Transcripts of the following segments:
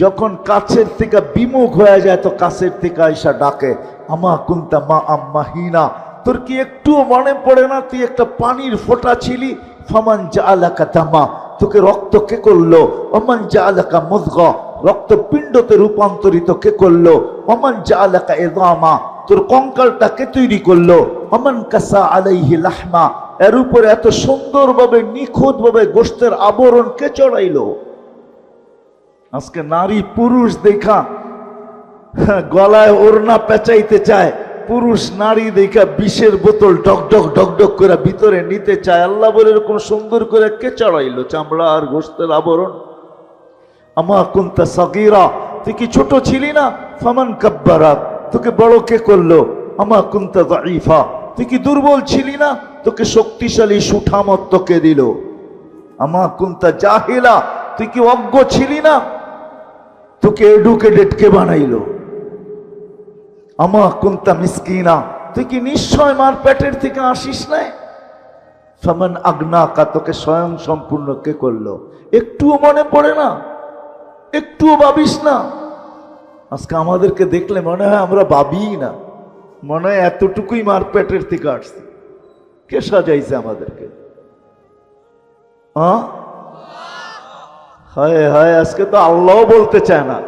যখন কাছের থেকে বিমুখ হয়ে যায়, তো কাছের থেকে আইসা ডাকে, আমা কুন্তা মা আম্মা হিনা, তোর কি একটুও মনে পড়ে না? তুই একটা পানির ফোঁটা ছিলি। ফমান যা আলাকা দামা, তোকে রক্ত কে করল? অমান যা আলাকা মুদগ রক্ত পিণ্ডতে রূপান্তরিত কে করল? অমান যা আলাকা এদামা তোর কঙ্কালটা কে তৈরি করল? অমান কাসা আলাইহি লাহমা, এর উপরে এত সুন্দরভাবে নিখুঁত ভাবে গোষ্ঠের আবরণ কে চড়াইলো? আজকে নারী পুরুষ দেখা, গলায় ওড়না পেঁচাইতে চায়, পুরুষ নারী দেখা বিষের বোতল ডক ডক করে ভিতরে নিতে চায়। আল্লাহ বলে এরকম সুন্দর করে কে চড়াইলো? চামড়া আর গোস্তের আবরণ। আমা কুন্তা সাগিরা, তুই কি ছোট ছিলি না? ফামান কাব্বারাত তোকে বড় কে করল? আমা কুন্তা দাইফা তুই কি দুর্বল ছিলি না? তোকে শক্তিশালী সুঠামত তোকে দিল। আমা কুন্তা জাহিলা, তুই কি অজ্ঞ ছিলি না? তোকে এডুকেটেড কে বানাইলো। আমা কুন্তা মিসকিনা। তুই কি নিশ্চয় মার পেটের থেকে আসিস ফামান আগ্না কা তোকে স্বয়ং সম্পূর্ণ কে করল? একটুও মনে পড়ে না, একটুও ভাবিস না। আজকে আমাদেরকে দেখলে মনে হয় আমরা ভাবিই না। মনে হয় এতটুকুই মার পেটের থেকে আসছি। কে সাজাইছে আমাদেরকে? হ্যাঁ হায় হায়, আজকে তো আল্লাহ বলতে চায় না।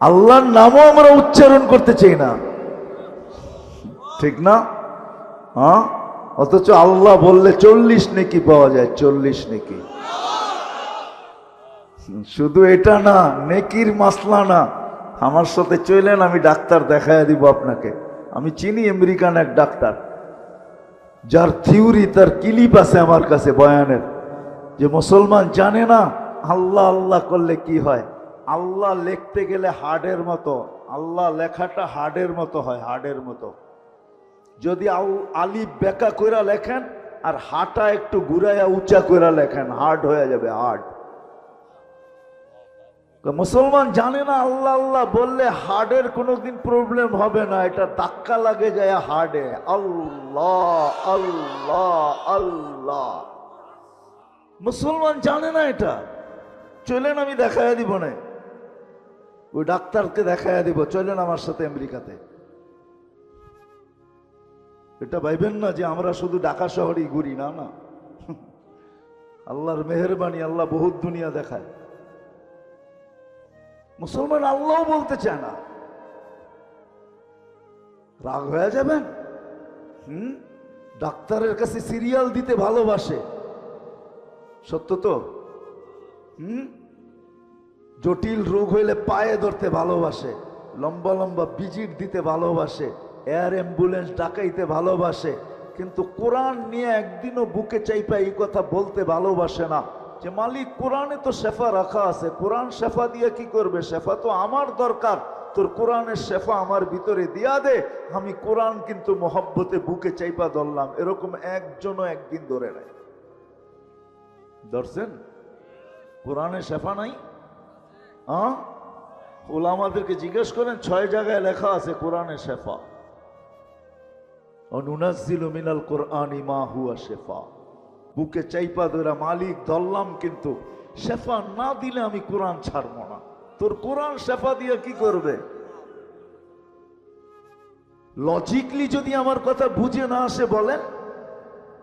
আল্লাহর নামও আমরা উচ্চারণ করতে চাই না। ঠিক না? হ্যাঁ? অথচ আল্লাহ বললে চল্লিশ নেকি পাওয়া যায়, চল্লিশ নেকি। শুধু এটা না, নেকির মাসলা না। আমার সাথে চলেন আমি ডাক্তার দেখায় দিব আপনাকে। আমি চিনি আমেরিকান এক ডাক্তার। যার থিওরি, তার কিলিপ আছে আমার কাছে, বয়ানের। যে মুসলমান জানে না আল্লাহ আল্লাহ করলে কি হয়? আল্লাহ লিখতে গেলে হার্ডের মতো, আল্লাহ লেখাটা হার্ডের মতো হয়, হার্ডের মতো। যদি আল- বেকা কইরা লেখেন, আর হাটা একটু ঘুরাইয়া উঁচা কইরা লেখেন, হার্ড হয়ে যাবে, হার্ড। মুসলমান জানে না আল্লাহ আল্লাহ বললে হার্ডের কোনোদিন প্রবলেম হবে না, এটা ধাক্কা লাগে যায় হার্ডে। আল্লাহ আল্লাহ আল্লাহ। মুসলমান জানে না এটা। চলেন আমি দেখাইয়া দিব না। ওই ডাক্তারকে দেখাইয়া দিব, চলেন আমার সাথে আমেরিকাতে। এটা ভাইবেন না যে আমরা শুধু ঢাকা শহরেই ঘুরি, না না। আল্লাহর মেহরবানি, আল্লাহ বহুত দুনিয়া দেখায়। মুসলমান আল্লাহ বলতে চায় না। রাগ হয়ে যাবেন? হুম? ডাক্তারের কাছে সিরিয়াল দিতে ভালোবাসে। সত্য তো? হুম? জটিল রোগ হইলে পায়ে ধরতে ভালোবাসে, লম্বা লম্বা ভিজিট দিতে ভালোবাসে, এয়ার অ্যাম্বুলেন্স ডাকাইতে ভালোবাসে, কিন্তু কোরআন নিয়ে একদিনও বুকে চাইপা এই কথা বলতে ভালোবাসে না। যে মালিক, কোরআনে তো শেফা রাখা আছে, কোরআন শেফা দিয়ে কি করবে? শেফা তো আমার দরকার, তোর কোরআনের শেফা আমার ভিতরে দিয়া দে, আমি কোরআন কিন্তু মহব্বতে বুকে চাইপা ধরলাম, এরকম একজনও একদিন ধরে নাই। ধরছেন? কোরআনে শেফা নাই? হ্যাঁ ওলামাদেরকে জিজ্ঞেস করেন, ছয় জায়গায় লেখা আছে কোরআনে শেফা। অনুনাজিল মিনাল কোরআনি মা হুয়া শেফা। বুকে চাইপা ধরা মালিক, ধরলাম কিন্তু শেফা না দিলে আমি কোরআন ছাড়ব না। তোর কোরআন শেফা দিয়ে কি করবে? লজিকলি যদি আমার কথা বুঝে না আসে বলেন,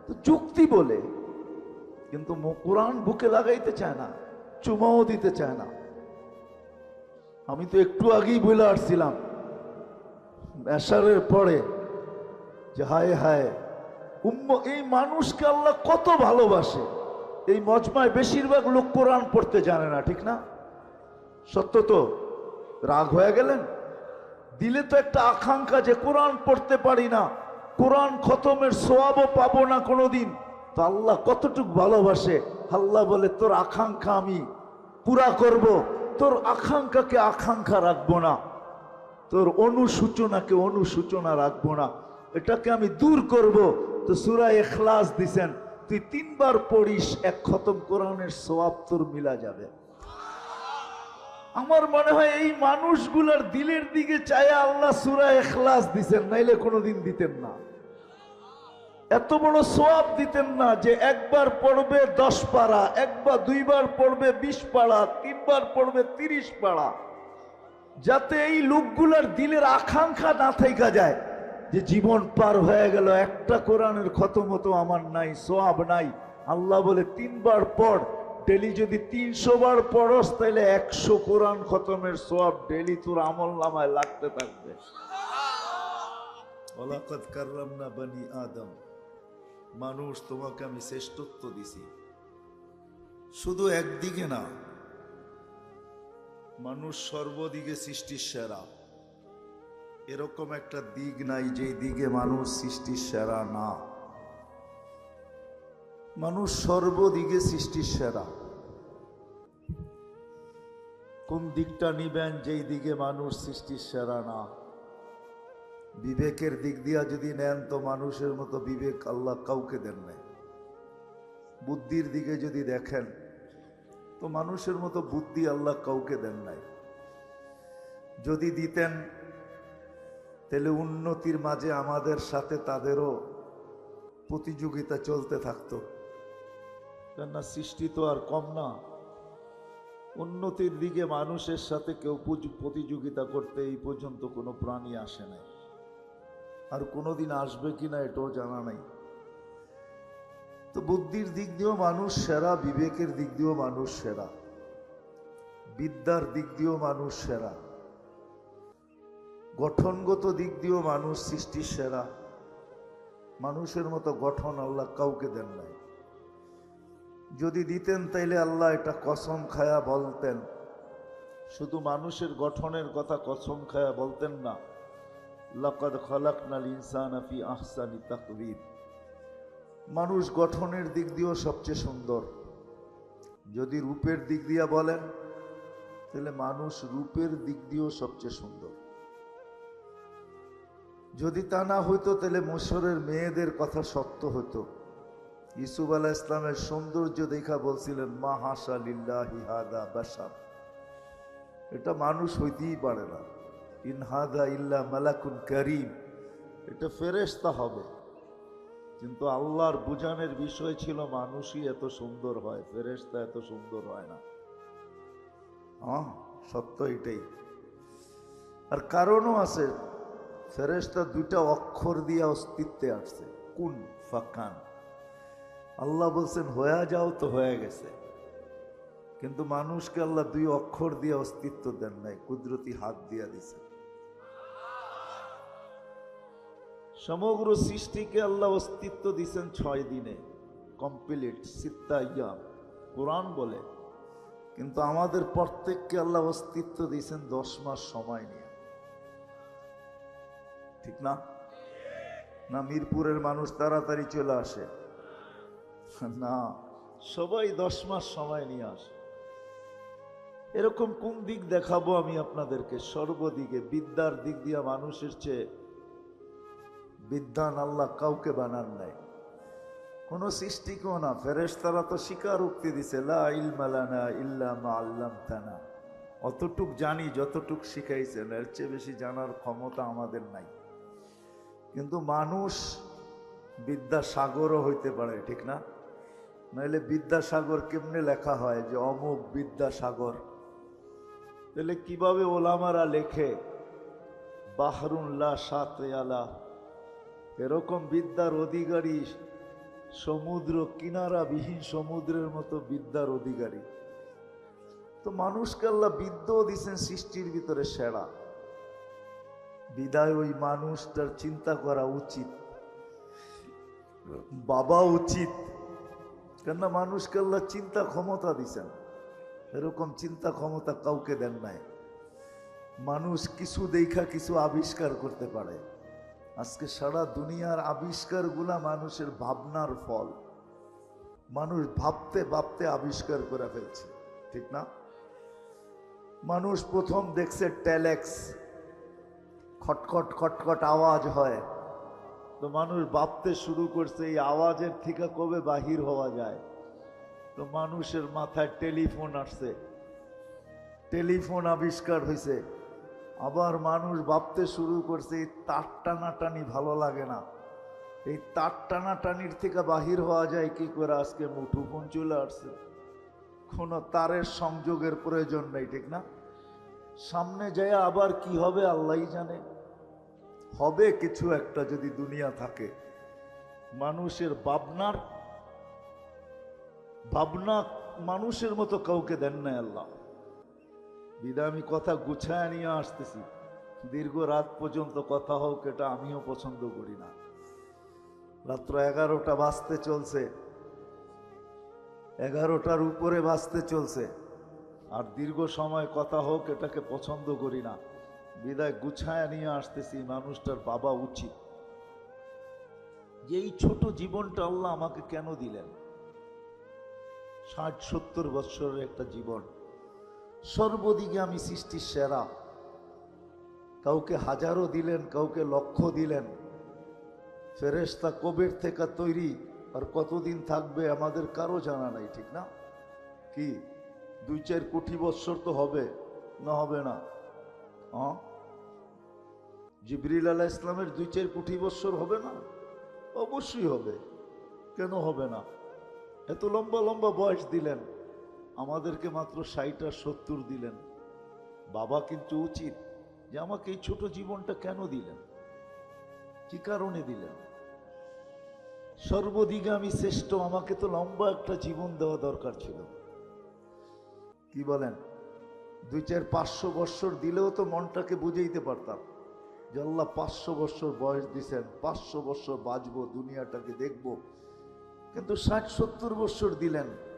তো যুক্তি বলে। কিন্তু কোরআন বুকে লাগাইতে চায় না, চুমাও দিতে চায় না। আমি তো একটু আগেই বলে আসছিলাম, এশারের পরে যে হায় হায়, উম্ম, এই মানুষকে আল্লাহ কত ভালোবাসে। এই মজমায় বেশিরভাগ লোক কোরআন পড়তে জানে না, ঠিক না? সত্য তো? রাগ হয়ে গেলেন? দিলে তো একটা আকাঙ্ক্ষা যে কোরআন পড়তে পারি না, কোরআন খতমের সোয়াবও পাবো না কোনোদিন। তো আল্লাহ কতটুকু ভালোবাসে? আল্লাহ বলে, তোর আকাঙ্ক্ষা আমি পুরা করব। তোর আকাঙ্ক্ষাকে আকাঙ্ক্ষা রাখব না। তোর অনুসূচনাকে অনুসূচনা রাখব না। এটাকে আমি দূর করব। তো সুরা এখলাস দিছেন, তুই তিনবার পড়িস, এক খতম কোরআনের সোয়াব তোর মিলা যাবে। আমার মনে হয় এই মানুষগুলার দিলের দিকে চায় আল্লাহ সুরা এখলাস দিছেন, নাইলে কোনোদিন দিতেন না। এত বড় সোয়াব দিতেন না যে একবার পড়বে দশ পাড়া, একবার দুইবার পড়বে বিশ পাড়া, তিনবার পড়বে তিরিশ পাড়া। যাতে এই লোকগুলার দিলের আকাঙ্ক্ষা না থাকা যায় যে জীবন পার হয়ে গেল, একটা কোরআনের খতম তো আমার নাই, সোয়াব নাই। আল্লাহ বলে, তিনবার পড়, ডেলি যদি তিনশো বার পড়স তাহলে একশো কোরআন খতমের সোয়াব ডেলি তোর আমল নামায় লাগতে থাকবে। ওলাকত করলাম না বানি আদম। মানুষ, তোমাকে আমি শ্রেষ্ঠত্ব দিছি। শুধু একদিকে না, মানুষ সর্বদিকে সৃষ্টির সেরা। এরকম একটা দিক নাই যে দিকে মানুষ সৃষ্টির সেরা না। মানুষ সর্বদিকে সৃষ্টির সেরা। কোন দিকটা নিবেন, যেই দিকে মানুষ সৃষ্টির সেরা না? বিবেকের দিক দিয়া যদি নেন তো মানুষের মতো বিবেক আল্লাহ কাউকে দেন নাই। বুদ্ধির দিকে যদি দেখেন, তো মানুষের মতো বুদ্ধি আল্লাহ কাউকে দেন নাই। যদি দিতেন, তাহলে উন্নতির মাঝে আমাদের সাথে তাদেরও প্রতিযোগিতা চলতে থাকতো। কেননা সৃষ্টি তো আর কম না। উন্নতির দিকে মানুষের সাথে কেউ প্রতিযোগিতা করতে এই পর্যন্ত কোনো প্রাণী আসে নাই। আর কোনোদিন আসবে কিনা এটাও জানা নাই। তো বুদ্ধির দিক দিয়েও মানুষ সেরা, বিবেকের দিক দিয়েও মানুষ সেরা, বিদ্যার দিক দিয়েও মানুষ সেরা, গঠনগত দিক দিয়েও মানুষ সৃষ্টির সেরা। মানুষের মতো গঠন আল্লাহ কাউকে দেন নাই। যদি দিতেন তাইলে আল্লাহ এটা কসম খায়া বলতেন। শুধু মানুষের গঠনের কথা কসম খায়া বলতেন না। লাকাদ খলাকনাল ইনসান ফি আহসানি তাকবীর। মানুষ গঠনের দিক দিয়েও সবচেয়ে সুন্দর। যদি রূপের দিক দিয়া বলেন, তাহলে মানুষ রূপের দিক দিয়েও সবচেয়ে সুন্দর। যদি তা না হইতো, তাহলে মোশরের মেয়েদের কথা সত্য হতো ইসুফ আলাহ ইসলামের সৌন্দর্য দেখা বলছিলেন, মা হাসা লিল্লাহি হাদা বাসার এটা মানুষ হইতেই পারে না। ইনহাদা ইল্লা মালাকুন করিম। এটা ফেরেশতা হবে। কিন্তু আল্লাহর বুঝানের বিষয় ছিল মানুষই এত সুন্দর হয়, ফেরেশতা এত সুন্দর হয় না। হ্যাঁ সত্য এটাই। আর কারণও আছে, ফেরেশতা দুইটা অক্ষর দিয়ে অস্তিত্বে আসছে, কুন ফাকান। আল্লাহ বলছেন, হয়ে যাও তো হয়ে গেছে। কিন্তু মানুষকে আল্লাহ দুই অক্ষর দিয়ে অস্তিত্ব দেন নাই, কুদরতি হাত দিয়া দিছে সমগ্র সৃষ্টিকে আল্লাহ অস্তিত্ব দিছেন ছয় দিনে। কমপ্লিট সিত্তা ইয়াম কোরআন বলে। কিন্তু আমাদের প্রত্যেককে আল্লাহ অস্তিত্ব দিয়েছেন দশ মাস সময় নিয়ে। ঠিক না? না, মিরপুরের মানুষ তাড়াতাড়ি চলে আসে। না, সবাই দশ মাস সময় নিয়ে আসে। এরকম কোন দিক দেখাবো আমি আপনাদেরকে? সর্বদিকে বিদ্যার দিক দিয়ে মানুষের চেয়ে বিদ্যান আল্লাহ কাউকে বানান নাই। কোন সৃষ্টিকেও না ফেরেশ তারা তো স্বীকার উক্তি দিছে, লা ইলমালানা ইল্লা মা আল্লামতানা। অতটুক জানি, যতটুক শিখাইছেন, এর চেয়ে বেশি জানার ক্ষমতা আমাদের নাই। কিন্তু মানুষ বিদ্যাসাগরও হইতে পারে, ঠিক না? নইলে বিদ্যাসাগর কেমনে লেখা হয় যে অমুক বিদ্যাসাগর? তাহলে কীভাবে ওলামারা লেখে বাহরুল্লাহ সাত আলা এরকম বিদ্যার অধিকারী সমুদ্র কিনারাবিহীন সমুদ্রের মতো বিদ্যার অধিকারী। তো মানুষকে আল্লাহ বিদ্যাও দিছেন সৃষ্টির ভিতরে সেরা। বিদায় ওই মানুষটার চিন্তা করা উচিত। বাবা উচিত। কেননা মানুষকে আল্লাহ চিন্তা ক্ষমতা দিছেন। এরকম চিন্তা ক্ষমতা কাউকে দেন নাই। মানুষ কিছু দেখা, কিছু আবিষ্কার করতে পারে। আজকে সারা দুনিয়ার আবিষ্কারগুলা মানুষের ভাবনার ফল। মানুষ ভাবতে ভাবতে আবিষ্কার করে ফেলছে, ঠিক না? মানুষ প্রথম দেখছে টেলেক্স খটখট খটখট আওয়াজ হয়। তো মানুষ ভাবতে শুরু করছে, এই আওয়াজের থেকে কবে বাহির হওয়া যায়? তো মানুষের মাথায় টেলিফোন আসছে। টেলিফোন আবিষ্কার হয়েছে আবার মানুষ ভাবতে শুরু করছে, এই তার টানাটানি ভালো লাগে না। এই তার টানাটানির থেকে বাহির হওয়া যায় কি করে? আজকে মুঠোফোন চলে আসছে। কোনো তারের সংযোগের প্রয়োজন নেই, ঠিক না? সামনে যায় আবার কি হবে আল্লাহই জানে। হবে কিছু একটা যদি দুনিয়া থাকে। মানুষের ভাবনার, ভাবনা মানুষের মতো কাউকে দেন না আল্লাহ। বিদায় আমি কথা গুছায় নিয়ে আসতেছি। দীর্ঘ রাত পর্যন্ত কথা হোক, এটা আমিও পছন্দ করি না। রাত্র এগারোটা বাঁচতে চলছে। এগারোটার উপরে বাজতে চলছে। আর দীর্ঘ সময় কথা হোক, এটাকে পছন্দ করি না। বিদায় গুছায় নিয়ে আসতেছি, মানুষটার বাবা উচিত। যে এই ছোট জীবনটা আল্লাহ আমাকে কেন দিলেন? ষাট সত্তর বৎসরের একটা জীবন। সর্বদিকে আমি সৃষ্টির সেরা। কাউকে হাজারও দিলেন, কাউকে লক্ষ দিলেন। ফেরেস্তা কবের থেকে তৈরি, আর কতদিন থাকবে আমাদের কারও জানা নাই, ঠিক না? কি? দুই চার কোটি বৎসর তো হবে, না হবে না। হ্যাঁ জিবরিল আলাহ ইসলামের দুই চার কোটি বৎসর হবে না? অবশ্যই হবে। কেন হবে না? এত লম্বা লম্বা বয়স দিলেন। আমাদেরকে মাত্র ষাট সত্তর দিলেন। বাবা কিন্তু উচিত যে আমাকে এই ছোট জীবনটা কেন দিলেন? কি কারণে দিলেন? সর্বদিকে আমি শ্রেষ্ঠ আমাকে তো লম্বা একটা জীবন দেওয়া দরকার ছিল। কি বলেন? দুই চার পাঁচশো বৎসর দিলেও তো মনটাকে বুঝাইতে পারতাম যে আল্লাহ পাঁচশো বৎসর বয়স দিছেন, পাঁচশো বৎসর বাঁচবো, দুনিয়াটাকে দেখব। কিন্তু ষাট সত্তর বৎসর দিলেন।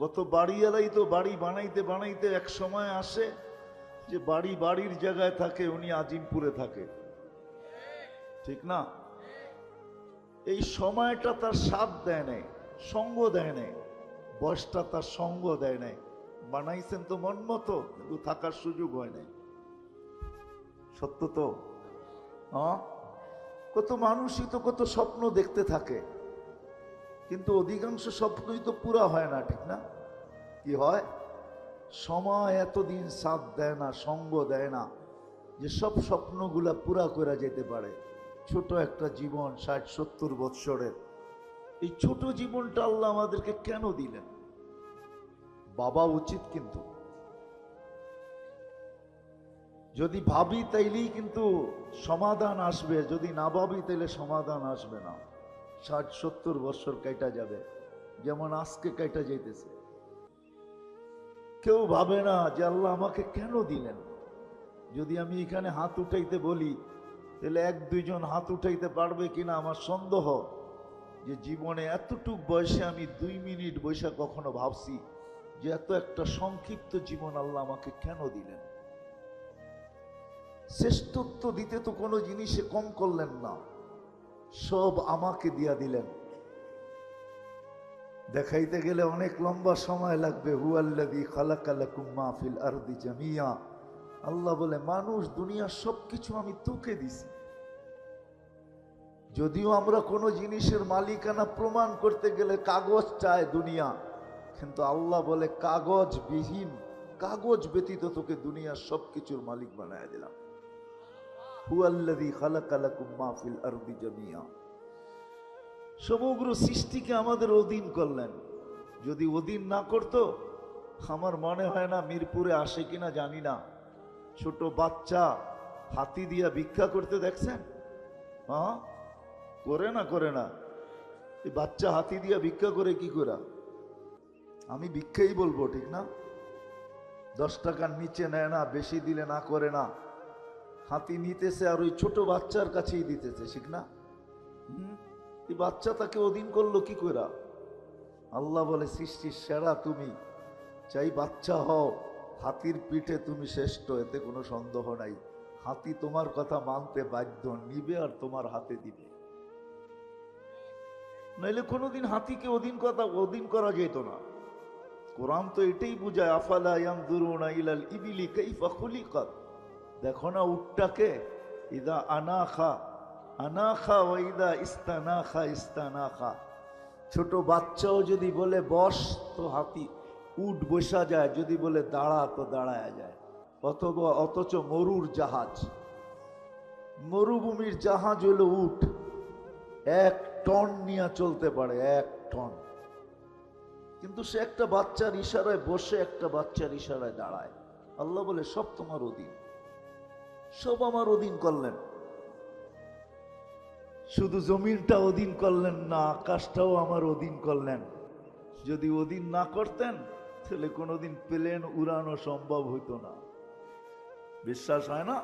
কত বাড়িওয়ালাই তো বাড়ি বানাইতে বানাইতে এক সময় আসে যে বাড়ি বাড়ির জায়গায় থাকে, উনি আজিমপুরে থাকে। ঠিক না? এই সময়টা তার সাথ দেয় নাই, সঙ্গ দেয় নাই, বয়সটা তার সঙ্গ দেয় নাই। বানাইছেন তো মন মতো, কিন্তু থাকার সুযোগ হয় নাই। সত্য তো? কত মানুষই তো কত স্বপ্ন দেখতে থাকে। কিন্তু অধিকাংশ স্বপ্নই তো পুরা হয় না, ঠিক না? কি হয়? সময় এতদিন সাথ দেয় না, সঙ্গ দেয় না, যে সব স্বপ্নগুলা পুরা করে যেতে পারে। ছোট একটা জীবন, ষাট, সত্তর বৎসরের। এই ছোট জীবনটা আল্লাহ আমাদেরকে কেন দিলেন? বাবা উচিত কিন্তু। যদি ভাবি তাইলেই কিন্তু সমাধান আসবে, যদি না ভাবি তাইলে সমাধান আসবে না। ষাট, সত্তর বছর কাইটা যাবে। যেমন আজকে কাইটা যাইতেছে। কেউ ভাবে না যে আল্লাহ আমাকে কেন দিলেন? যদি আমি এখানে হাত উঠাইতে বলি, তাহলে এক, দুইজন হাত উঠাইতে পারবে কিনা আমার সন্দেহ যে জীবনে এতটুক বয়সে আমি দুই মিনিট বৈশা কখনো ভাবছি যে এত একটা সংক্ষিপ্ত জীবন আল্লাহ আমাকে কেন দিলেন? শ্রেষ্ঠত্ব দিতে তো কোনো জিনিসে কম করলেন না। সব আমাকে দিয়া দিলেন। দেখাইতে গেলে অনেক লম্বা সময় লাগবে। হুয়াল্লাদি আল্লাহ বলে, মানুষ দুনিয়ার সব কিছু আমি তোকে দিছি। যদিও আমরা কোনো জিনিসের মালিকানা প্রমাণ করতে গেলে কাগজ চায় দুনিয়া, কিন্তু আল্লাহ বলে কাগজ বিহীন কাগজ ব্যতীত তোকে দুনিয়ার সব কিছুর মালিক বানায় দিলাম। সমগ্র সৃষ্টিকে আমাদের অধীন করলেন। যদি অধীন না করতো, আমার মনে হয় না মিরপুরে আসে কিনা জানি না। ছোট বাচ্চা হাতি দিয়া ভিক্ষা করতে দেখছেন? হ্যাঁ করে না করে না। এই বাচ্চা হাতি দিয়া ভিক্ষা করে কি করা? আমি ভিক্ষাই বলব, ঠিক না? দশ টাকার নিচে নেয় না, বেশি দিলে না করে না। হাতি নিতেছে আর ওই ছোট বাচ্চার কাছেই দিতেছে, ঠিক না? এই বাচ্চা তাকে অধীন করল কি করা আল্লাহ বলে সৃষ্টির সেরা তুমি। চাই বাচ্চা হও, হাতির পিঠে তুমি শ্রেষ্ঠ, এতে কোনো সন্দেহ নাই। হাতি তোমার কথা মানতে বাধ্য, নিবে আর তোমার হাতে দিবে। নইলে কোনোদিন হাতিকে অধীন কথা অধীন করা যেত না। কোরআন তো এটাই বুঝায়, আফালা ইয়ামদুরুনা ইলাল ইবিলি কাইফা খুলিকাত? দেখো না উটটাকে। ইদা আনাখা। আনাখা ওয়াইদা ইস্তানাখা ইস্তানাখা। ছোট বাচ্চাও যদি বলে বস, তো হাতি উট বসা যায়। যদি বলে দাঁড়া, তো দাঁড়ায় যায়। অথবা অথচ মরুর জাহাজ। মরুভূমির জাহাজ হলো উট। এক টন নিয়ে চলতে পারে, এক টন। কিন্তু সে একটা বাচ্চার ইশারায় বসে, একটা বাচ্চার ইশারায় দাঁড়ায়। আল্লাহ বলে, সব তোমার অধীন। সব আমার অধীন করলেন। শুধু জমিনটা অধীন করলেন না, আকাশটাও আমার অধীন করলেন। যদি অধীন না করতেন, তাহলে কোনোদিন প্লেন উড়ানো সম্ভব হইতো না। বিশ্বাস হয় না?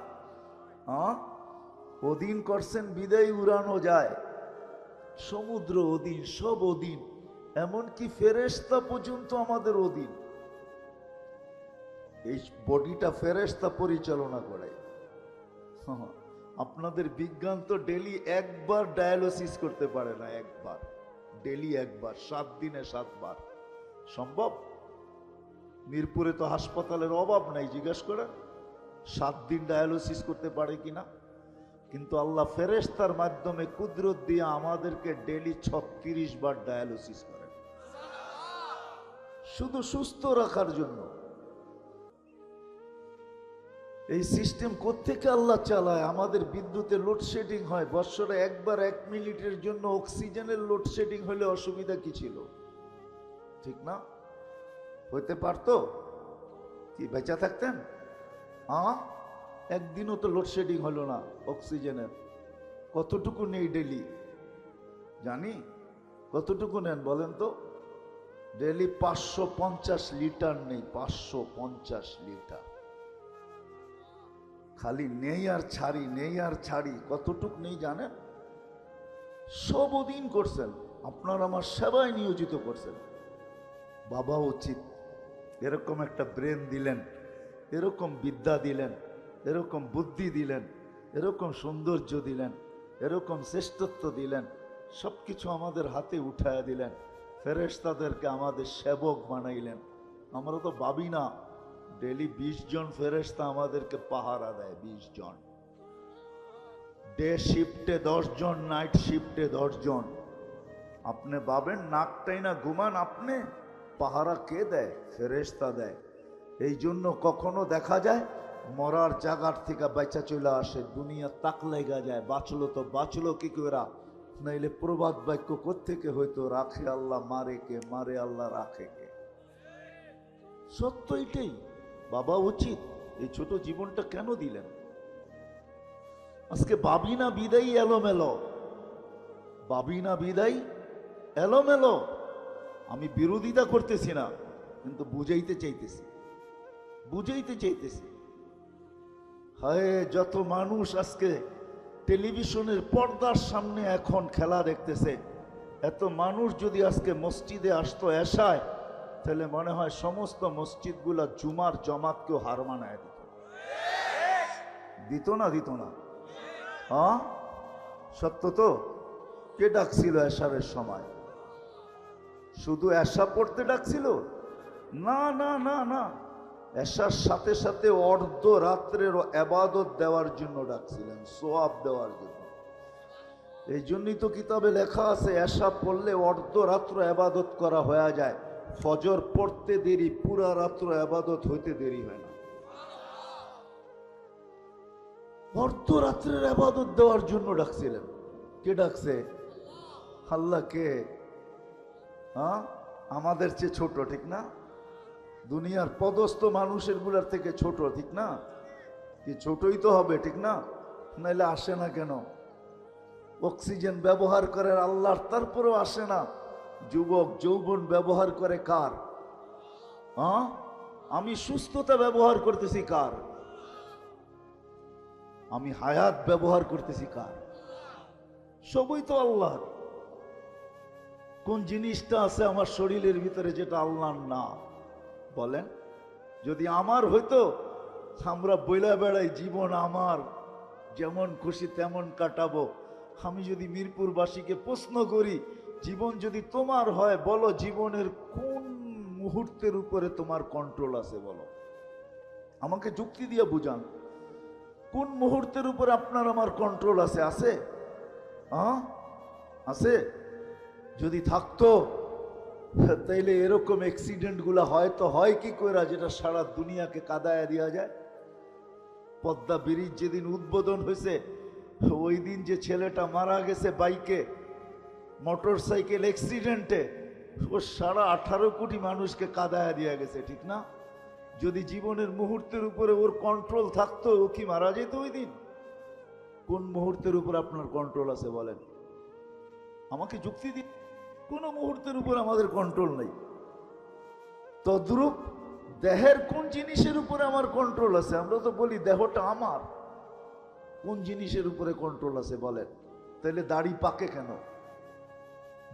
অধীন করছেন, বিদায় উড়ানো যায়। সমুদ্র অধীন, সব অধীন। এমনকি ফেরেস্তা পর্যন্ত আমাদের অধীন। এই বডিটা ফেরেস্তা পরিচালনা করে। আপনাদের বিজ্ঞান তো ডেলি একবার ডায়ালিসিস করতে পারে না, একবার। ডেলি একবার, সাত দিনে সাতবার। সম্ভব? মিরপুরে তো হাসপাতালের অভাব নাই, জিজ্ঞেস করেন সাত দিন ডায়ালিসিস করতে পারে কিনা কিন্তু আল্লাহ ফেরেশতার মাধ্যমে কুদরত দিয়ে আমাদেরকে ডেলি ছত্রিশ বার ডায়ালিসিস করেন। শুধু সুস্থ রাখার জন্য। এই সিস্টেম কোত্থেকে আল্লাহ চালায়? আমাদের বিদ্যুতে লোডশেডিং হয়। বৎসরে একবার এক মিনিটের জন্য অক্সিজেনের লোডশেডিং হলে অসুবিধা কি ছিল? ঠিক না? হইতে পারতো? কি, বেঁচা থাকতেন? হ্যাঁ একদিনও তো লোডশেডিং হলো না অক্সিজেনের। কতটুকু নেই ডেলি জানি? কতটুকু নেন বলেন তো? ডেলি পাঁচশো পঞ্চাশ লিটার নেই, পাঁচশো পঞ্চাশ লিটার। খালি নেই আর ছাড়ি, নেই আর ছাড়ি, কতটুক নেই জানেন সব অধীন করছেন, আপনার আমার সেবায় নিয়োজিত করছেন। বাবা উচিত, এরকম একটা ব্রেন দিলেন, এরকম বিদ্যা দিলেন, এরকম বুদ্ধি দিলেন, এরকম সৌন্দর্য দিলেন, এরকম শ্রেষ্ঠত্ব দিলেন সব কিছু আমাদের হাতে উঠায়া দিলেন, ফেরেশতাদেরকে আমাদের সেবক বানাইলেন। আমরা তো ভাবি না ডেলি বিশ জন ফেরেশতা আমাদেরকে পাহারা দেয়, বিশ জন। ডে শিফটে জন নাইট শিফটে জন। আপনি ভাবেন নাকটাই না ঘুমান, আপনি পাহারা কে দেয়? ফেরেশতা দেয়। এই জন্য কখনো দেখা যায়, মরার জাগার থেকে বেচা চলে আসে, দুনিয়া তাক লেগা যায়, বাঁচলো তো বাঁচলো কি করে নাইলে প্রবাদ বাক্য কোত্থেকে হয়তো রাখে আল্লাহ, মারে কে? মারে আল্লাহ, রাখে কে? সত্য এটাই। বাবা উচিত এই ছোট জীবনটা কেন দিলেন? আজকে বাবিনা বিদায়, এলোমেলো। বাবিনা বিদায়, এলোমেলো। আমি বিরোধিতা করতেছি না, কিন্তু বুঝাইতে চাইতেছি। বুঝাইতে চাইতেছি। হায়, যত মানুষ আজকে টেলিভিশনের পর্দার সামনে এখন খেলা দেখতেছে, এত মানুষ যদি আজকে মসজিদে আসতো, এসায় তাহলে মনে হয় সমস্ত মসজিদগুলা জুমার জমাতকেও হার মানায় দিত। দিত না দিত না? হ্যাঁ? সত্য তো? কে ডাকছিল এসারের সময়? শুধু এসা পড়তে ডাকছিল? না না না না। এসার সাথে সাথে অর্ধ রাত্রের এবাদত দেওয়ার জন্য ডাকছিলেন, সোয়াব দেওয়ার জন্য। এই জন্যই তো কিতাবে লেখা আছে এসা পড়লে অর্ধ রাত্র এবাদত করা হয়ে যায়। ফজর পড়তে দেরি, পুরা রাত্র এবাদত হইতে দেরি হয় না। অর্ধ রাত্রের আবাদত দেওয়ার জন্য ডাকছিলেন। কে ডাকছে? আল্লাহ কে? হ্যাঁ? আমাদের চেয়ে ছোট, ঠিক না? দুনিয়ার পদস্থ মানুষেরগুলার থেকে ছোট, ঠিক না? কি ছোটই তো হবে, ঠিক না? নাইলে আসে না কেন? অক্সিজেন ব্যবহার করে আল্লাহর, তারপরেও আসে না। যুবক যৌবন ব্যবহার করে কার? হ্যাঁ? আমি সুস্থতা ব্যবহার করতেছি কার? আমি হায়াত ব্যবহার করতেছি কার? সবই তো আল্লাহর কোন জিনিসটা আছে আমার শরীরের ভিতরে যেটা আল্লাহর না? বলেন। যদি আমার হইতো, আমরা বইলা বেড়াই জীবন আমার, যেমন খুশি তেমন কাটাবো। আমি যদি মিরপুরবাসীকে প্রশ্ন করি জীবন যদি তোমার হয়, বলো জীবনের কোন মুহূর্তের উপরে তোমার কন্ট্রোল আছে, বলো। আমাকে যুক্তি দিয়ে বুঝান। কোন মুহূর্তের উপরে আপনার আমার কন্ট্রোল আছে? আছে? হ্যাঁ আছে? যদি থাকতো, তাইলে এরকম অ্যাক্সিডেন্টগুলো হয়তো হয় কি কইরা, যেটা সারা দুনিয়াকে কাদায় দেওয়া যায়? পদ্মা ব্রিজ যেদিন উদ্বোধন হয়েছে ওই দিন যে ছেলেটা মারা গেছে বাইকে মোটর সাইকেল অ্যাক্সিডেন্টে ও সারা আঠারো কোটি মানুষকে কাদায়া দিয়ে গেছে, ঠিক না? যদি জীবনের মুহূর্তের উপরে ওর কন্ট্রোল থাকতো, ও কি মারা যেত ওই দিন? কোন মুহূর্তের উপর আপনার কন্ট্রোল আছে বলেন? আমাকে যুক্তি দিন। কোনো মুহূর্তের উপর আমাদের কন্ট্রোল নেই। তদ্রূপ দেহের কোন জিনিসের উপরে আমার কন্ট্রোল আছে? আমরা তো বলি দেহটা আমার। কোন জিনিসের উপরে কন্ট্রোল আছে বলেন? তাহলে দাড়ি পাকে কেন?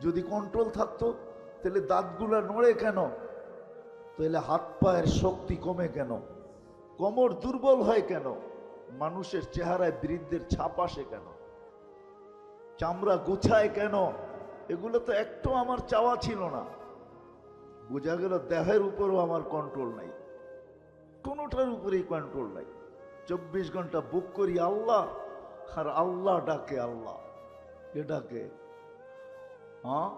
যদি কন্ট্রোল থাকতো, তাহলে দাঁতগুলা নড়ে কেন? তাহলে হাত পায়ের শক্তি কমে কেন? কোমর দুর্বল হয় কেন? মানুষের চেহারায় বৃদ্ধের ছাপ আসে কেন? চামড়া গুছায় কেন? এগুলো তো একটু আমার চাওয়া ছিল না। বোঝা গেল দেহের উপরও আমার কন্ট্রোল নাই। কোনোটার উপরেই কন্ট্রোল নাই। চব্বিশ ঘণ্টা বুক করি আল্লাহ, আর আল্লাহ ডাকে আল্লাহ। এ ডাকে হ্যাঁ?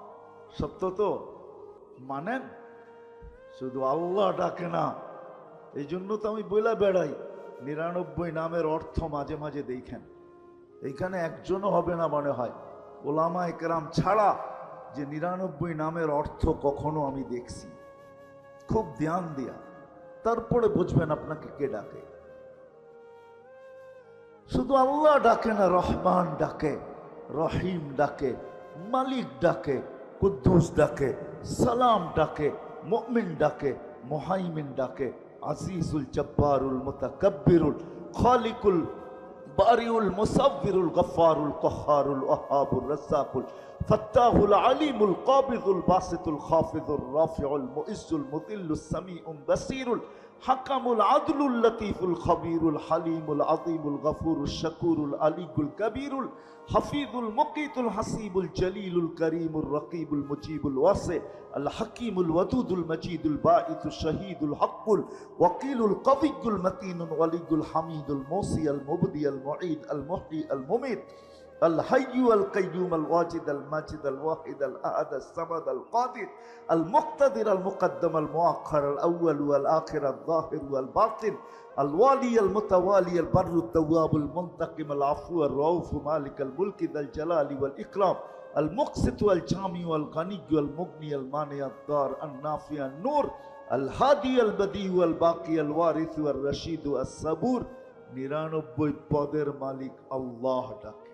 সত্য তো? মানেন? শুধু আল্লাহ ডাকে না। এই জন্য তো আমি বইলা বেড়াই। নিরানব্বই নামের অর্থ মাঝে মাঝে দেখেন। এইখানে একজনও হবে না মনে হয়। ওলামা একরাম ছাড়া যে নিরানব্বই নামের অর্থ কখনো আমি দেখছি। খুব ধ্যান দিয়া। তারপরে বুঝবেন আপনাকে কে ডাকে। শুধু আল্লাহ ডাকে না, রহমান ডাকে, রহিম ডাকে। মালিক ডাকে কুদ্দুস ডাকে সালাম ডাকে মুমিন ডাকে মোহাইমিন ডাকে আজিজুল জব্বারুল মুতাকাব্বিরুল খালিকুল বারিউল মুসাফিরুল গফারুল কহারুল ওহাবুল রাজ্জাকুল ফাত্তাহুল আলিমুল কাবিদুল বাসিতুল খাফিদুল রাফিউল মুইজ্জুল মুদিল্লুস সামিউল বাসিরুল حكم العدل اللطيف الخبير الحليم العظيم الغفور الشكور الأليق الكبير الحفيظ المقيت الحسيب الجليل الكريم الرقيب المجيب الواسع الحكيم الودود المجيد الباعث الشهيد الحق الوكيل القوي المتين الولي الحميد الموصي المبدي المعيد المحيي المميت মুঈদ আল মুহয়ি আল মুমিত الحي القيوم الواجد الماجد الواحد الأحد الصمد القادر المقتدر المقدم المؤخر الأول والآخر الظاهر والباطن الوالي المتوالي البر التواب المنتقم العفو الرؤوف مالك الملك ذا الجلال والإكرام المقسط والجامع والغني والمغني المانع الدار النافع النور الهادي البديع والباقي الوارث والرشيد الصبور নিরানব্বই পদের মালিক আল্লাহ ডাকে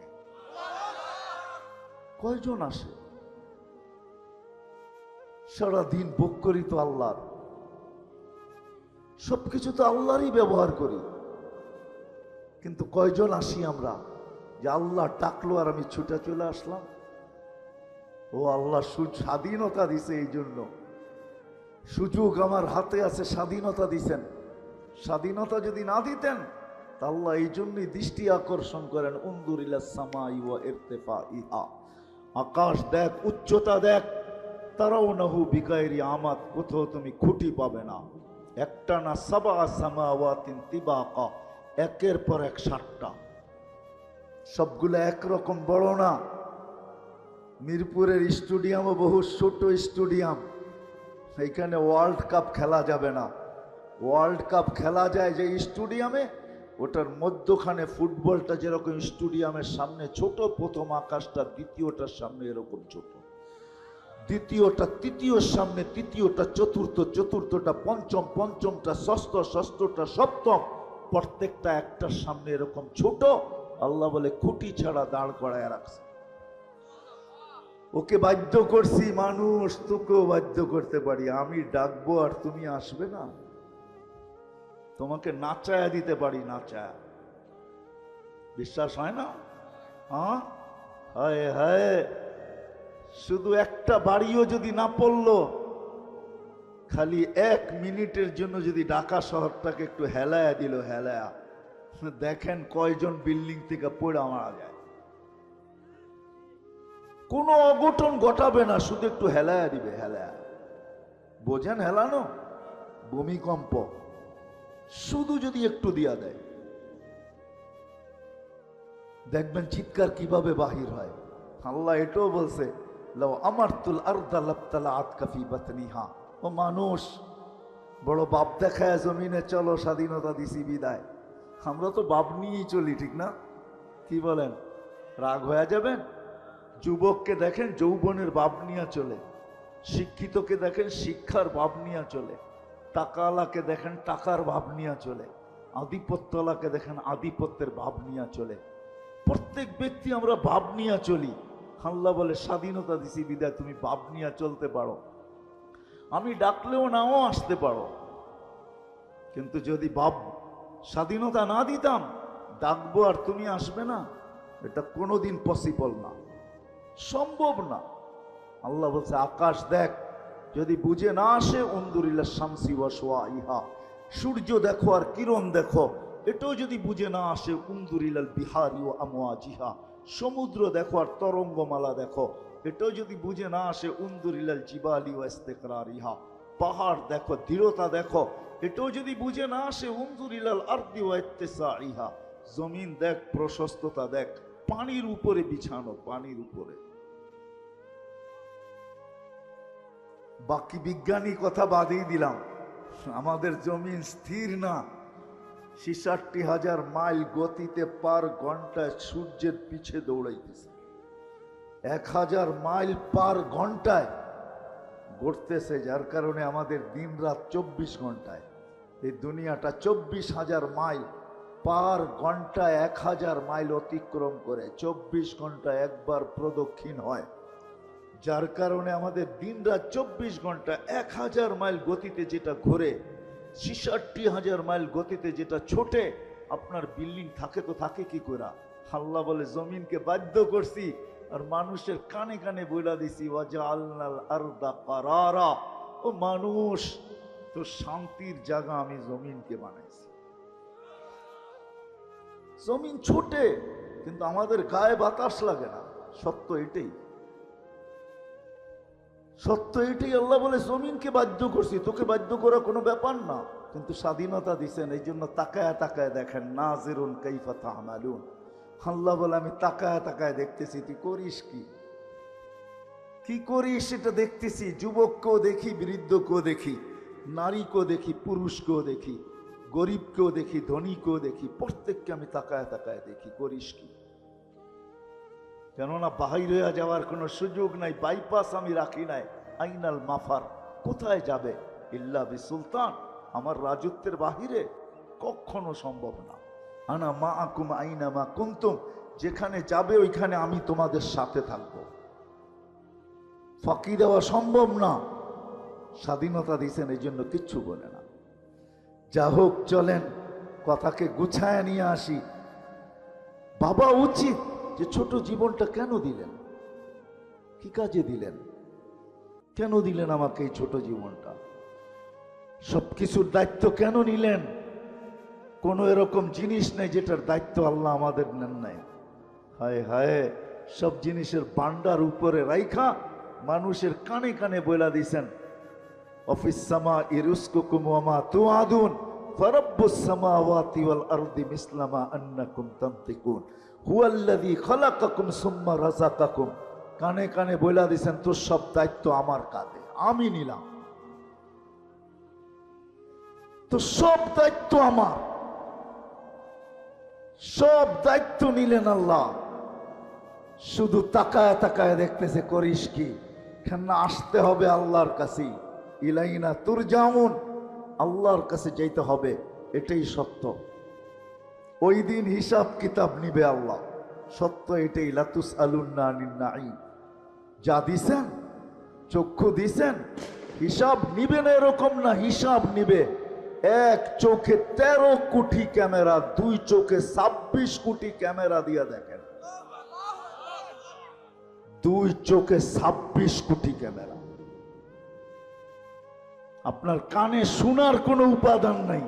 কয়জন আসে? সারাদিন ভোগ করি তো আল্লাহর। সবকিছু তো আল্লাহরই ব্যবহার করি। কিন্তু কয়জন আসি আমরা? যে আল্লাহ ডাকলো আর আমি ছুটে চলে আসলাম। ও আল্লাহ স্বাধীনতা দিছে এই জন্য। সুযোগ আমার হাতে আছে, স্বাধীনতা দিছেন। স্বাধীনতা যদি না দিতেন, তা আল্লাহ এই জন্যই দৃষ্টি আকর্ষণ করেন উন্দুরিলা সামাই ওয়া ইরতেফা ইহা আকাশ দেখ, উচ্চতা দেখ তারাও নাহু বিকায়েরি আমাত কোথাও তুমি খুঁটি পাবে না। একটা না সাবা সামাওয়াতিন তিবাকা, একের পর এক সাতটা। সবগুলো একরকম বড় না। মিরপুরের স্টেডিয়ামও বহু ছোট স্টেডিয়াম। এইখানে ওয়ার্ল্ড কাপ খেলা যাবে না। ওয়ার্ল্ড কাপ খেলা যায় যে স্টেডিয়ামে ওটার মধ্যখানে ফুটবলটা যেরকম স্টেডিয়ামের সামনে ছোট, প্রথম আকাশটা, দ্বিতীয়টার সামনে এরকম ছোট। দ্বিতীয়টা তৃতীয়র সামনে, তৃতীয়টা, চতুর্থ, চতুর্থটা, পঞ্চম, পঞ্চমটা, ষষ্ঠ, ষষ্ঠটা, সপ্তম, প্রত্যেকটা একটার সামনে এরকম ছোট। আল্লাহ বলে, খুঁটি ছাড়া দাঁড় করায় রাখছে। ওকে বাধ্য করছি, মানুষ, তোকেও বাধ্য করতে পারি। আমি ডাকবো আর তুমি আসবে না। তোমাকে নাচায়া দিতে পারি নাচায়া বিশ্বাস হয় না? হ্যাঁ? হায় হায়। শুধু একটা বাড়িও যদি না পড়ল, খালি এক মিনিটের জন্য যদি ঢাকা শহরটাকে একটু হেলায়া দিল, হেলায়া। দেখেন কয়জন বিল্ডিং থেকে পড়ে মারা যায়। কোনো অঘটন ঘটাবে না, শুধু একটু হেলায়া দিবে, হেলায়া। বোঝেন হেলানো? ভূমিকম্প। শুধু যদি একটু দিয়া দেয়। দেখবেন চিৎকার কীভাবে বাহির হয়। আল্লাহ এটাও বলছে ও মানুষ, বড় বাপ দেখায় জমিনে, চলো স্বাধীনতা দিছি, বিদায়। আমরা তো বাপ নিয়েই চলি, ঠিক না? কি বলেন? রাগ হয়ে যাবেন? যুবককে দেখেন যৌবনের ভাব নিয়ে চলে। শিক্ষিতকে দেখেন শিক্ষার ভাব নিয়ে চলে। টাকাওয়ালাকে দেখেন টাকার ভাব নিয়ে চলে, আধিপত্যওয়ালাকে দেখেন আধিপত্যের ভাব নিয়ে চলে। প্রত্যেক ব্যক্তি আমরা ভাব নিয়ে চলি। আল্লাহ বলে, স্বাধীনতা দিছি বিদায়, তুমি ভাব নিয়ে চলতে পারো। আমি ডাকলেও নাও আসতে পারো। কিন্তু যদি ভাব, স্বাধীনতা না দিতাম, ডাকবো আর তুমি আসবে না। এটা কোনোদিন পসিবল না। সম্ভব না। আল্লাহ বলছে, আকাশ দেখ যদি বুঝে না আসে অন্দুরিল্লা শামসি ওয়াসোয়া ইহা সূর্য দেখো আর কিরণ দেখো, এটাও যদি বুঝে না আসে উন্দুরিলাল বিহারি ও আমোয়া জিহা সমুদ্র দেখো আর তরঙ্গমালা দেখো, এটাও যদি বুঝে না আসে উন্দুরিলাল জিবালি ও ইস্তেকরার ইহা পাহাড় দেখো, দৃঢ়তা দেখো, এটাও যদি বুঝে না আসে উন্দুরিলাল আর্দি ও ইত্তেসা ইহা জমিন দেখ, প্রশস্ততা দেখ, পানির উপরে বিছানো, পানির উপরে। বাকি বিজ্ঞানী কথা বাদই দিলাম। আমাদের জমিন স্থির না। ছিষট্টি হাজার মাইল গতিতে পার ঘন্টায় সূর্যের পিছে দৌড়াইতেছে। এক হাজার মাইল পার ঘন্টায় ঘুরতেছে, যার কারণে আমাদের দিন রাত চব্বিশ ঘন্টায়। এই দুনিয়াটা চব্বিশ হাজার মাইল পার ঘন্টায় এক হাজার মাইল অতিক্রম করে, চব্বিশ ঘণ্টা একবার প্রদক্ষিণ হয়। যার কারণে আমাদের দিন রাত চব্বিশ ঘণ্টা এক হাজার মাইল গতিতে যেটা ঘোরে, ছিষট্টি হাজার মাইল গতিতে যেটা ছোটে, আপনার বিল্ডিং থাকে তো থাকে কি করা হাল্লা বলে, জমিনকে বাধ্য করছি আর মানুষের কানে কানে বইলা দিছি আরদা ও মানুষ, তো শান্তির জায়গা আমি জমিনকে বানাইছি। জমিন ছোটে, কিন্তু আমাদের গায়ে বাতাস লাগে না, সত্য এটাই। সত্য এটাই আল্লাহ বলে, জমিনকে বাধ্য করছি, তোকে বাধ্য করা কোনো ব্যাপার না। কিন্তু স্বাধীনতা দিছেন, এই জন্য তাকায় তাকায় দেখেন না জেরুন কাইফা তাহমালুন আল্লাহ বলে, আমি তাকায় তাকায় দেখতেছি, তুই করিস কি? কি করিস সেটা দেখতেছি, যুবককেও দেখি, বৃদ্ধকেও দেখি, নারীকেও দেখি, পুরুষকেও দেখি, গরিবকেও দেখি, ধনীকেও দেখি, প্রত্যেককে আমি তাকায় তাকায় দেখি, করিস কি? কেননা বাহির হয়ে যাওয়ার কোনো সুযোগ নাই বাইপাস আমি রাখি নাই। আইনাল মাফার, কোথায় যাবে? ইল্লা বি সুলতান আমার রাজত্বের বাহিরে কখনো সম্ভব না। আনা মা আকুম আইনা মা কুন্তুম, যেখানে যাবে ওইখানে আমি তোমাদের সাথে থাকব। ফাঁকি দেওয়া সম্ভব না। স্বাধীনতা দিয়েছেন এই জন্য কিচ্ছু বলে না। যা হোক, চলেন, কথাকে গুছায় নিয়ে আসি। বাবা উচিত। যে ছোট জীবনটা কেন দিলেন? কি কাজে দিলেন? কেন দিলেন আমাকে এই ছোট জীবনটা? সবকিছুর দায়িত্ব কেন নিলেন? কোনো এরকম জিনিস নেই যেটার দায়িত্ব আল্লাহ আমাদের নেন নাই। হায় হায়, সব জিনিসের বান্ডার উপরে রাইখা মানুষের কানে কানে বইলা দিছেন। অফিস সামা ইরুস্কুকুম ওয়ামা তুআদুন, ফারাব্বুস সামাওয়াতি ওয়াল আরদি মিসলামা আন্নাকুম তামতিকুন হুয়াল্লাযী খালাকাকুম সুম্মা রাযাকাকুম। কানে কানে বইলা দিছেন, তোর সব দায়িত্ব আমার কাঁধে, আমি নিলাম। তো সব দায়িত্ব আমার। সব দায়িত্ব নিলেন আল্লাহ। শুধু তাকায় তাকায় দেখতেছে, করিস কি? কেননা আসতে হবে আল্লাহর কাছে। ইলাইনা তুর যেমন আল্লাহর কাছে যাইতে হবে, এটাই সত্য। ওই দিন হিসাব কিতাব নিবে আল্লাহ। সত্য এটাই, লাতুস আলুন্না নাই যা দিছেন, চক্ষু দিছেন, হিসাব নিবে না এরকম না, হিসাব নিবে। এক চোখে তেরো কোটি ক্যামেরা, দুই চোখে ছাব্বিশ কোটি ক্যামেরা দিয়ে দেখেন। দুই চোখে ছাব্বিশ কোটি ক্যামেরা। আপনার কানে শোনার কোনো উপাদান নাই।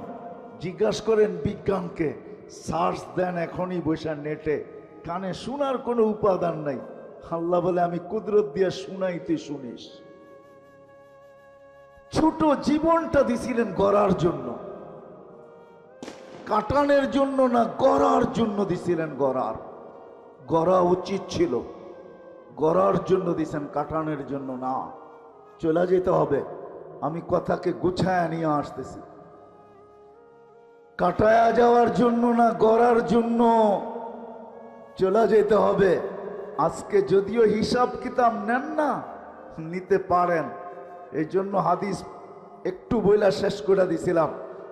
জিজ্ঞাসা করেন বিজ্ঞানকে সার্চ দেন এখনই বসে নেটে। কানে শোনার কোনো উপাদান নাই। আল্লাহ বলে, আমি কুদরত দিয়ে শুনাই তুই শুনিস। ছোট জীবনটা দিছিলেন গড়ার জন্য। কাটানের জন্য না, গড়ার জন্য দিছিলেন গড়ার। গড়া উচিত ছিল। গড়ার জন্য দিছেন, কাটানের জন্য না। চলে যেতে হবে। আমি কথাকে গুছায় নিয়ে আসতেছি। কাটায়া যাওয়ার জন্য না গড়ার জন্য চলে যেতে হবে। আজকে যদিও হিসাব কিতাব নেন না, নিতে পারেন। এই জন্য হাদিস একটু বইলা শেষ করে দিছিলাম।